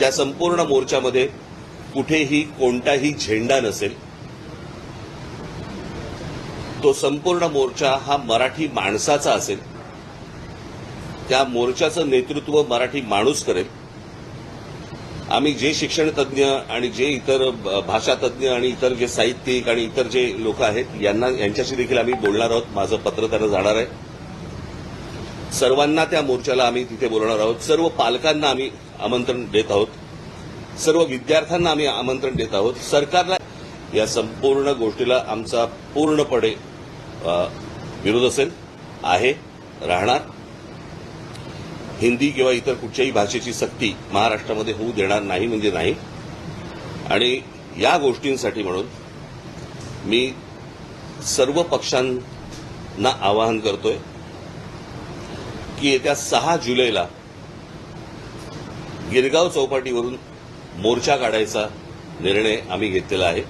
त्या संपूर्ण मोर्चामध्ये कुठेही कोणताही झेंडा नसेल. तो संपूर्ण मोर्चा हा मराठी माणसाचा असेल. त्या मोर्चाचं नेतृत्व मराठी माणूस करेल. आम्ही जे शिक्षण तज्ज्ञ आणि जे इतर ब- भाषा तज्ज्ञ आणि इतर जे साहित्यिक आणि इतर जे लोक आहेत यांना यांच्याशी देखील आम्ही बोलणार आहोत. माझं पत्र त्यांना जाणार आहे. सर्वांना त्या मोर्चाला आम्ही तिथे बोलणार आहोत. सर्व पालकांना आम्ही आमंत्रण देत आहोत. सर्व विद्यार्थ्यांना आम्ही आमंत्रण देत आहोत. सरकारला या संपूर्ण गोष्टीला आमचा पूर्णपणे विरोध असेल आहे राहणार. हिंदी किंवा इतर कुठच्याही भाषेची सक्ती महाराष्ट्रामध्ये होऊ देणार नाही म्हणजे नाही. आणि या गोष्टींसाठी म्हणून मी सर्व पक्षांना आवाहन करतोय. की येत्या सहा जुलैला गिरगाव चौपाटीवरून मोर्चा काढायचा निर्णय आम्ही घेतलेला आहे.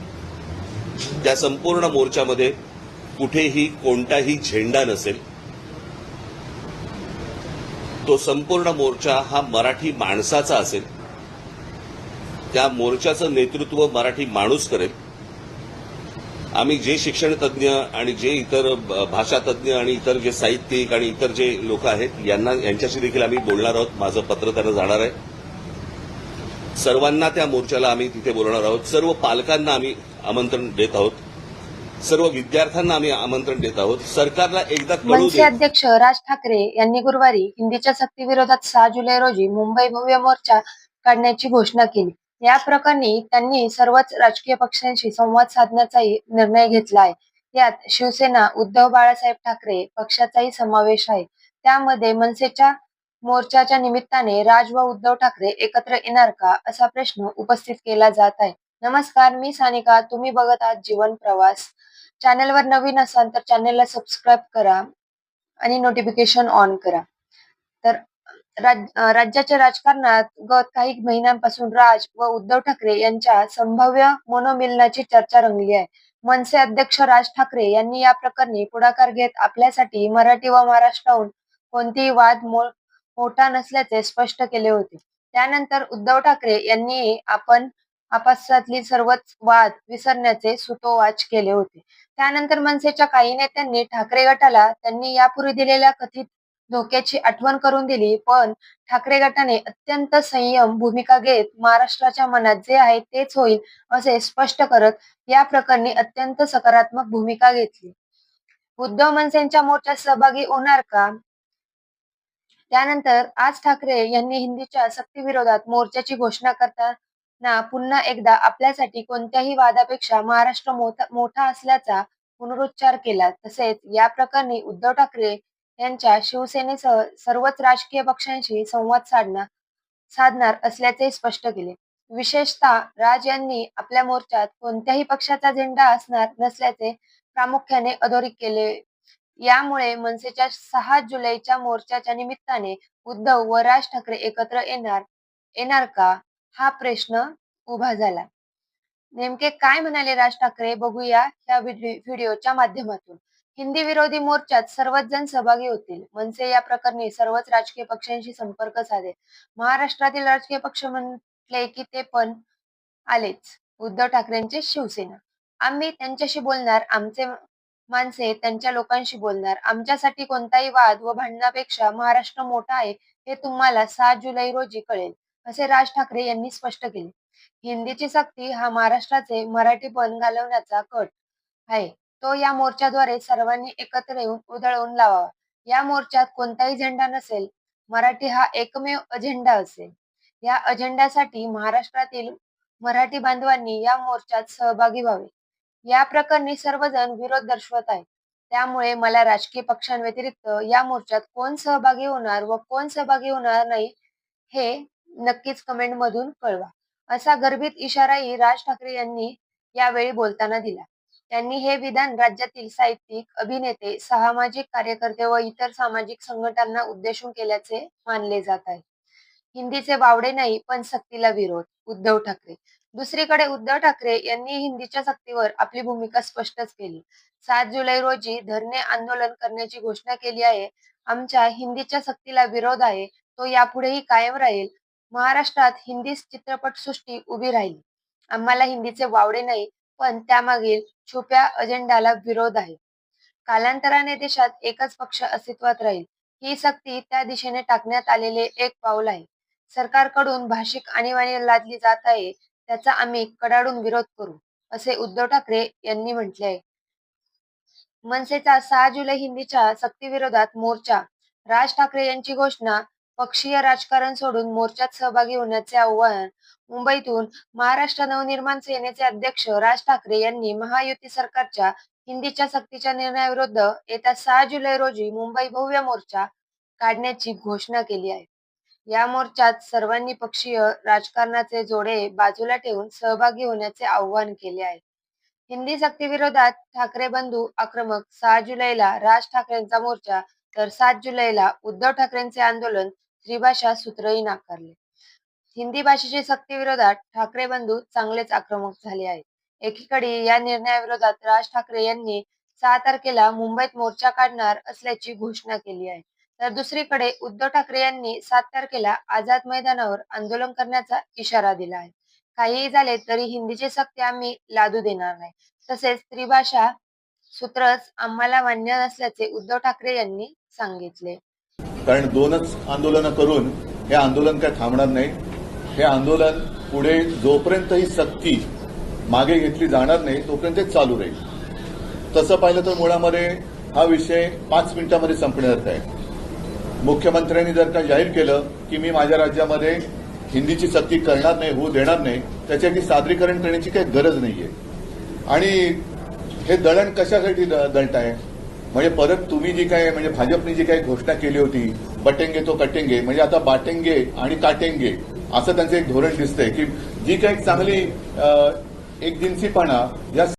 त्या संपूर्ण मोर्चामध्ये कुठेही कोणताही झेंडा नसेल. तो संपूर्ण मोर्चा हा मराठी माणसाचा असेल. त्या मोर्चाचं नेतृत्व मराठी माणूस करेल. आम्ही जे शिक्षण तज्ञ आणि जे इतर भाषातज्ञ भाषा तज्ज्ञ आणि इतर जे साहित्यिक आणि इतर जे लोक आहेत यांना यांच्याशी देखील आम्ही बोलणार आहोत. माझं पत्र त्यांना जाणार आहे. सर्वांना त्या मोर्चाला आम्ही तिथे बोलणार आहोत. सर्व पालकांना आम्ही आमंत्रण देत आहोत. सर्व विद्यार्थ्यांना आम्ही आमंत्रण देत आहोत. सरकारला एकदा मनसे अध्यक्ष राज ठाकरे यांनी गुरुवारी हिंदीच्या सक्तीविरोधात सहा जुलै रोजी मुंबई भव्य मोर्चा काढण्याची घोषणा केली. या प्रकरणी त्यांनी सर्वच राजकीय पक्षांशी संवाद साधण्याचाही निर्णय घेतला आहे यात शिवसेना उद्धव बाळासाहेब ठाकरे पक्षाचाही समावेश आहे. त्यामध्ये मनसेच्या मोर्चाच्या निमित्ताने राज व उद्धव ठाकरे एकत्र येणार का असा प्रश्न उपस्थित केला जात आहे. नमस्कार मी सानिका. तुम्ही बघत आहात जीवन प्रवास. चॅनलवर नवीन असाल तर चॅनलला सबस्क्राईब करा आणि नोटिफिकेशन ऑन करा. राज- राज्याच्या राजकारणात गत काही महिन्यांपासून राज व उद्धव ठाकरे यांच्या संभाव्य मनोमिलनाची चर्चा रंगली आहे. मनसे अध्यक्ष राज ठाकरे यांनी या प्रकरणी पुढाकार घेत आपल्यासाठी मराठी व महाराष्ट्राहून कोणतीही वाद मो- मोठा नसल्याचे स्पष्ट केले होते. त्यानंतर उद्धव ठाकरे यांनी आपण आपापसातली सर्वच वाद विसरण्याचे सुतोवाच केले होते. त्यानंतर मनसेच्या काही नेत्यांनी ठाकरे गटाला त्यांनी यापूर्वी दिलेल्या कथित धोक्याची आठवण करून दिली. पण ठाकरे गटाने अत्यंत संयम भूमिका घेत महाराष्ट्राच्या मनात जे आहे तेच होईल असे स्पष्ट करत या प्रकरणी अत्यंत सकारात्मक भूमिका घेतली. उद्धव मनसेंच्या मोर्चात सहभागी होणार का? त्यानंतर आज ठाकरे यांनी हिंदीच्या सक्तीविरोधात मोर्चाची घोषणा करताना पुन्हा एकदा आपल्यासाठी कोणत्याही वादापेक्षा महाराष्ट्र मोठा मोठा असल्याचा पुनरुच्चार केला. तसेच या प्रकरणी उद्धव ठाकरे यांच्या शिवसेनेसह सर्वच राजकीय पक्षांशी संवाद साधणार साधणार असल्याचे स्पष्ट केले. विशेषतः राज यांनी आपल्या मोर्चात कोणत्याही पक्षाचा झेंडा असणार नसल्याचे प्रामुख्याने अधोरेखित केले. यामुळे मनसेच्या सहा जुलैच्या मोर्चाच्या निमित्ताने उद्धव व राज ठाकरे एकत्र येणार येणार का? हा प्रश्न उभा झाला. नेमके काय म्हणाले राज ठाकरे? बघूया या व्हिडिओच्या माध्यमातून. हिंदी विरोधी मोर्चात सर्वच जण सहभागी होतील. मनसे या प्रकरणी सर्वच राजकीय पक्षांशी संपर्क साधेल. महाराष्ट्रातील राजकीय पक्ष म्हटले की ते पण आलेच. उद्धव ठाकरेंचे शिवसेना. आम्ही त्यांच्याशी बोलणार आमचे माणसे त्यांच्या लोकांशी बोलणार. आमच्यासाठी कोणताही वाद व भांडणापेक्षा महाराष्ट्र मोठा आहे हे तुम्हाला सात जुलै रोजी कळेल असे राज ठाकरे यांनी स्पष्ट केले. हिंदीची सक्ती हा महाराष्ट्राचे मराठी पण घालवण्याचा कट आहे. तो या मोर्चाद्वारे सर्वांनी एकत्र येऊन उधळवून लावावा. या मोर्चात कोणताही झेंडा नसेल मराठी हा एकमेव अजेंडा असेल. या अजेंड्यासाठी महाराष्ट्रातील मराठी बांधवांनी या मोर्चात सहभागी व्हावे. या प्रकरणी सर्वजण विरोध दर्शवत आहेत. त्यामुळे मला राजकीय पक्षांव्यतिरिक्त या मोर्चात कोण सहभागी होणार व कोण सहभागी होणार नाही हे नक्कीच कमेंट मधून कळवा. असा गर्भित इशाराही राज ठाकरे यांनी यावेळी बोलताना दिला. त्यांनी हे विधान राज्यातील साहित्यिक अभिनेते सामाजिक कार्यकर्ते व इतर सामाजिक संघटनांना उद्देशून केल्याचे मानले जात आहे. हिंदीचे वावडे नाही पण सक्तीला विरोध उद्धव ठाकरे. दुसरीकडे उद्धव ठाकरे यांनी हिंदीच्या सक्तीवर आपली भूमिका स्पष्टच केली. सात जुलै रोजी धरणे आंदोलन करण्याची घोषणा केली आहे. आमच्या हिंदीच्या सक्तीला विरोध आहे तो यापुढेही कायम राहील. महाराष्ट्रात हिंदी चित्रपटसृष्टी उभी राहील. आम्हाला हिंदीचे वावडे नाही पण त्यामागील छुप्या अजेंडाला विरोध आहे. कालांतराने देशात एकच पक्ष अस्तित्वात राहील ही सक्ती त्या दिशेने टाकण्यात आलेले एक पाऊल आहे. सरकारकडून भाषिक आणीबाणी लादली जात आहे त्याचा आम्ही कडाडून विरोध करू असे उद्धव ठाकरे यांनी म्हटले आहे. मनसेचा सहा जुलै हिंदीच्या सक्तीविरोधात मोर्चा राज ठाकरे यांची घोषणा पक्षीय राजकारण सोडून मोर्चात सहभागी होण्याचे आवाहन मुंबईतून महाराष्ट्र नवनिर्माण सेनेचे अध्यक्ष राज ठाकरे यांनी महायुती सरकारच्या हिंदीच्या सक्तीच्या निर्णयाविरुद्ध येत्या सहा जुलै रोजी मुंबई भव्य मोर्चा काढण्याची घोषणा केली आहे. या मोर्चात सर्वांनी पक्षीय राजकारणाचे जोडे बाजूला ठेवून सहभागी होण्याचे आवाहन केले आहे. हिंदी सक्तीविरोधात ठाकरे बंधू आक्रमक सहा जुलैला राज ठाकरेंचा मोर्चा तर सात जुलैला उद्धव ठाकरेंचे आंदोलन त्रिभाषा सूत्रही नाकारले. हिंदी भाषेच्या सक्तीविरोधात ठाकरे बंधू चांगलेच आक्रमक झाले आहेत. एकीकडे या निर्णयाविरोधात राज ठाकरे यांनी सहा तारखेला मुंबईत मोर्चा काढणार असल्याची घोषणा केली आहे. तर दुसरीकडे उद्धव ठाकरे यांनी सात तारखेला आझाद मैदानावर आंदोलन करण्याचा इशारा दिला आहे. काहीही झाले तरी हिंदीचे सक्ती आम्ही लादू देणार नाही. तसेच त्रिभाषा सूत्रच आम्हाला मान्य नसल्याचे उद्धव ठाकरे यांनी सांगितले. कारण दोनच आंदोलनं करून हे आंदोलन काय थांबणार नाही. हे आंदोलन पुढे जोपर्यंत ही सक्ती मागे घेतली जाणार नाही तोपर्यंत ते चालू राहील. तसं पाहिलं तर मुळामध्ये हा विषय पाच मिनिटांमध्ये संपण्यासारखा आहे. मुख्यमंत्र्यांनी जर का जाहीर केलं की मी माझ्या राज्यामध्ये हिंदीची सक्ती करणार नाही होऊ देणार नाही त्याच्यासाठी सादरीकरण करण्याची काही गरज नाहीये. आणि हे दळण कशासाठी द- दळताय? म्हणजे परत तुम्ही जी काय म्हणजे भाजपने जी काही घोषणा केली होती बटेंगे तो कटेंगे म्हणजे आता बाटेंगे आणि काटेंगे असं त्यांचं एक धोरण दिसतंय की जी काही चांगली एक जिन्सीपणा या